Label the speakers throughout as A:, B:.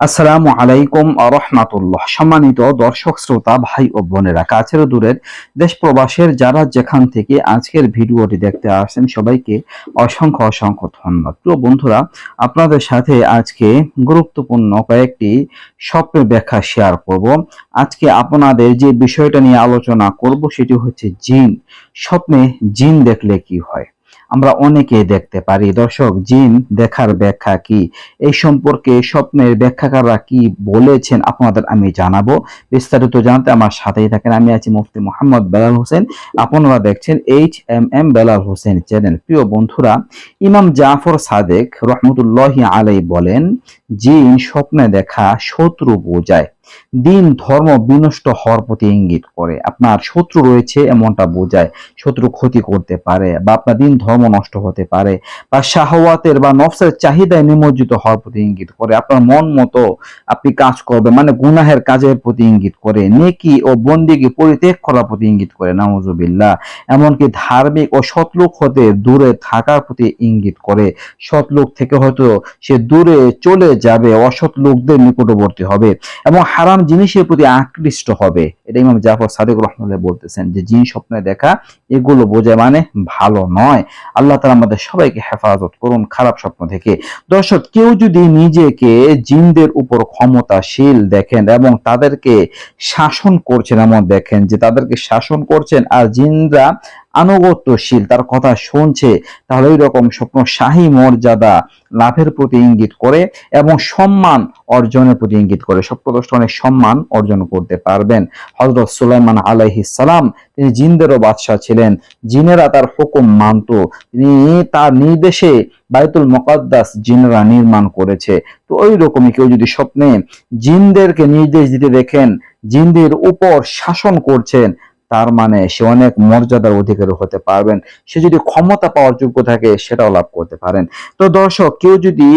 A: আসসালামু আলাইকুম রহমাতুল্লাহ। সম্মানিত দর্শক, শ্রোতা, ভাই ও বোনেরা, কাছের দূরের দেশ প্রবাসের যারা যেখান থেকে আজকের ভিডিওটি দেখতে আসছেন, সবাইকে অসংখ্য অসংখ্য ধন্যবাদ। প্রিয় বন্ধুরা, আপনাদের সাথে আজকে গুরুত্বপূর্ণ কয়েকটি স্বপ্নের ব্যাখ্যা শেয়ার করব। আজকে আপনাদের যে বিষয়টা নিয়ে আলোচনা করব, সেটি হচ্ছে জিন। স্বপ্নে জিন দেখলে কি হয়? আমরা অনেকে দেখতে পারি। দর্শক, জিন দেখার ব্যাখ্যা কি? এই সম্পর্কে স্বপ্নের ব্যাখ্যাকাররা কি বলেছেন আপনাদের আমি জানাব। বিস্তারিত জানতে আমার সাথেই থাকেন। আমি আছি মুফতি মোহাম্মদ বেলাল হোসেন। আপনারা দেখছেন H M M Belal Hossain channel. প্রিয় বন্ধুরা, ইমাম জাফর সাদেক রহমতুল্লাহ আলাই বলেন, জিন স্বপ্নে দেখা শত্রু বোঝায়। দিন ধর্ম বিনষ্ট হওয়ার প্রতি ইঙ্গিত করে। আপনার শত্রু রয়েছে এমনটা বোঝায়। শত্রু ক্ষতি করতে পারে বা আপনার দিন ধর্ম নষ্ট হতে পারে বা শাহওয়াতের বা নফসের চাহিদায় নিমজ্জিত হওয়ার প্রতি ইঙ্গিত করে। আপনার মন মতো আপনি কাজ করবে মানে গুনাহের কাজের প্রতি ইঙ্গিত করে, নেকি ও বন্দিকে পরিত্যাগ করার প্রতি ইঙ্গিত করে, নাউজুবিল্লাহ। এমনকি ধার্মিক ও সৎলোক হতে দূরে থাকার প্রতি ইঙ্গিত করে। সৎলোক থেকে হয়তো সে দূরে চলে যাবে, অসৎ লোকদের নিকটবর্তী হবে এবং হারাম জিনিসের প্রতি আকৃষ্ট হবে। এটা ইমাম জাফর সাদেক রহমাল্লাহ বলতেছেন যে, জিন স্বপ্নে দেখা এগুলো বোঝায় মানে ভালো নয়। আল্লাহ তালা আমাদের সবাইকে হেফাজত করুন, খারাপ স্বপ্ন থেকে দর্শক, কেউ যদি নিজেকে জিনদের উপর ক্ষমতাশীল দেখেন এবং তাদেরকে শাসন করছেন, এমন দেখেন যে তাদেরকে শাসন করছেন আর জিনরা আনুগত্যশীল, তার কথা শুনছে তাহলে রকম স্বপ্ন শাহী মর্যাদা লাভের প্রতি ইঙ্গিত করে এবং সম্মান অর্জনের প্রতি ইঙ্গিত করে। স্বপ্নদষ্ট অনেক সম্মান অর্জন করতে পারবেন। হজরত সুলাইমান সালাম, তিনি জিনদেরও বাদশাহ ছিলেন। জিনেরা তার হুকুম মানত। তিনি তার নির্দেশে বায়তুল মকাদ্দাস জিনরা নির্মাণ করেছে। তো ওই রকমই কেউ যদি স্বপ্নে জিনদেরকে নির্দেশ দিতে দেখেন, জিনদের উপর শাসন করছেন তার মানে সে অনেক মর্যাদার অধিকার হতে পারবেন। সে যদি ক্ষমতা পাওয়ার যোগ্য থাকে, সেটাও লাভ করতে পারেন। তো দর্শক, কেউ যদি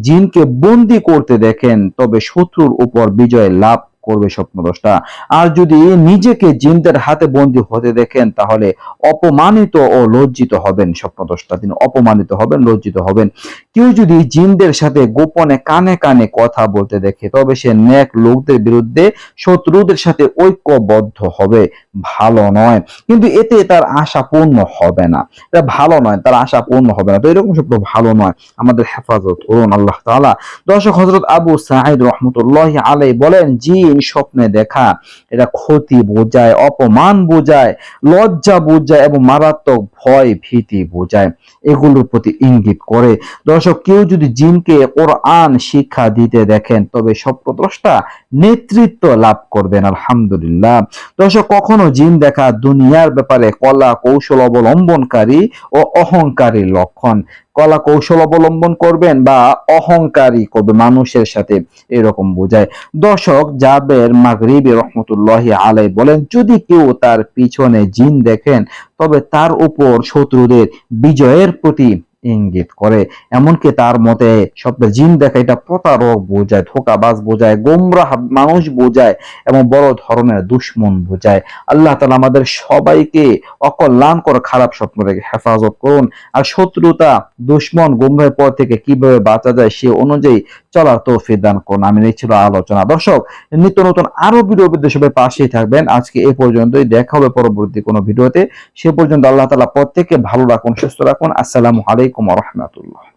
A: জিনকে বন্দি করতে দেখেন, তবে শত্রুর উপর বিজয় লাভ করবে স্বপ্নদোষটা আর যদি নিজেকে জিনদের হাতে বন্দী হতে দেখেন, তাহলে অপমানিত ও লজ্জিত হবেন স্বপ্নদোষটা তিনি অপমানিত হবেন, লজ্জিত হবেন। কেউ যদি জিনদের সাথে গোপনে কানে কানে কথা বলতে দেখে, তবে সে নেক লোকদের বিরুদ্ধে শত্রুদের সাথে ঐক্যবদ্ধ হবে। ভালো নয়। কিন্তু এতে তার আশা পূর্ণ হবে না। এটা ভালো নয়, তার আশা পূর্ণ হবে না। তো এরকম স্বপ্ন ভালো নয়। আমাদের হেফাজত করুন আল্লাহ তাআলা। দর্শক হজরত আবু সাঈদ রহমতুল্লাহ আলাই বলেন জিন স্বপ্নে দেখা, এটা ক্ষতি বোঝায়, অপমান বোঝায়, লজ্জা বোঝায় এবং মারাত্মক ভয় ভীতি বোঝায়। এগুলোর প্রতি ইঙ্গিত করে। দর্শক, কেউ যদি জিনকে কোরআন শিক্ষা দিতে দেখেন, তবে স্বপ্নদ্রষ্টা নেতৃত্ব লাভ করবেন, আলহামদুলিল্লাহ। দর্শক, কখনো জিন দেখা দুনিয়ার ব্যাপারে কলা কৌশল অবলম্বনকারী ও অহংকারী লক্ষণ। কলা কৌশল অবলম্বন করবেন বা অহংকারী করবে মানুষের সাথে এরকম বোঝায়। দর্শক জাবের মাগরিবি রহমতুল্লাহ আলাই বলেন, যদি কেউ তার পিছনে জিন দেখেন, তবে তার উপর শত্রুদের বিজয়ের প্রতি ইঙ্গিত করে। এমনকি তার মতে শব্দ জিন দেখা এটা প্রতারক বোঝায়, ধোকাবাজ বোঝায় গোমরাহ মানুষ বোঝায় এবং বড় ধরনের দুশ্মন বোঝায়। আল্লাহ তালা আমাদের সবাইকে অকল্যাণকর খারাপ স্বপ্ন থেকে হেফাজত করুন। আর শত্রুতা, দুশ্মন, গোমরের পর থেকে কীভাবে বাঁচা যায় সে অনুযায়ী চলার তৌফিক দান করুন। আমি নিচ্ছিল আলোচনা। দর্শক, নিত্য নতুন আরও ভিডিও সবাই পাশেই থাকবেন। আজকে এ পর্যন্তই। দেখা হবে পরবর্তী কোনো ভিডিওতে। সে পর্যন্ত আল্লাহ তালা প্রত্যেককে ভালো রাখুন, সুস্থ রাখুন। আসসালামু আলাইকুম রহমতুল্লাহ।